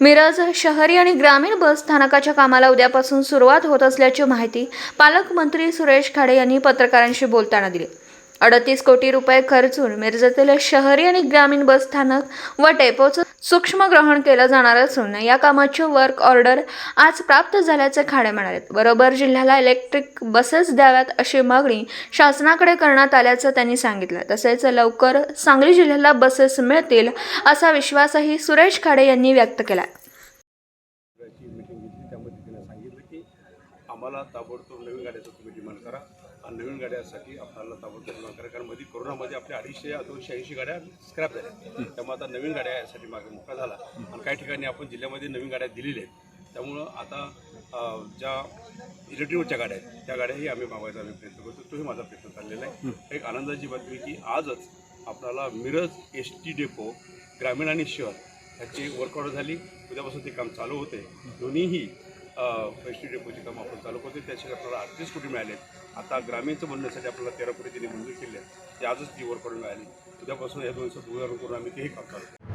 मिरज शहरी आणि ग्रामीण बस स्थानकाच्या कामाला उद्यापासून सुरुवात होत असल्याची माहिती पालकमंत्री सुरेश खाडे यांनी पत्रकारांशी बोलताना दिली. अडतीस कोटी रुपये खर्चून मिरजेतील शहरी आणि ग्रामीण बस स्थानक व डेपोचं सूक्ष्म ग्रहण केलं जाणार असून या कामाची वर्क ऑर्डर आज प्राप्त झाल्याचे खाडे म्हणाले बरोबर जिल्ह्याला इलेक्ट्रिक बसेस द्याव्यात अशी मागणी शासनाकडे करण्यात आल्याचं त्यांनी सांगितलं. तसेच लवकर सांगली जिल्ह्याला बसेस मिळतील असा विश्वासही सुरेश खाडे यांनी व्यक्त केला आम्हाला ताबडतोब नवीन गाड्याचं तुम्ही डिमांड करा. आणि नवीन गाड्यासाठी आपल्याला ताबडतोब डिमांड करा. कारण मध्ये कोरोनामध्ये आपल्या अडीचशे दोनशे ऐंशी गाड्या स्क्रॅप झाल्या. त्यामुळे आता नवीन गाड्या यासाठी मागे मोकळा झाला. आणि काही ठिकाणी आपण जिल्ह्यामध्ये नवीन गाड्या दिलेल्या आहेत. त्यामुळं आता ज्या इलेक्ट्रिकच्या गाड्या आहेत त्या गाड्याही आम्ही मागवायचा आम्ही प्रयत्न करतो. तोही माझा प्रयत्न चाललेला आहे. एक आनंदाची बातमी की आजच आपल्याला मिरज एस टी डेपो ग्रामीण आणि शहर ह्याची वर्क ऑर्डर झाली. उद्यापासून ते काम चालू होते दोन्हीही एस टी डेपोची कामं आपण चालू करतो त्यासाठी आपल्याला अडतीस कोटी मिळाले. आता ग्रामीणचं म्हणण्यासाठी आपल्याला तेरा कोटी त्यांनी मंजूर केले. आहे ते आजच ती वर्क ऑर्डर मिळाली. उद्यापासून या दोन दिवसात उदाहरण करून आम्ही तेही काम चालू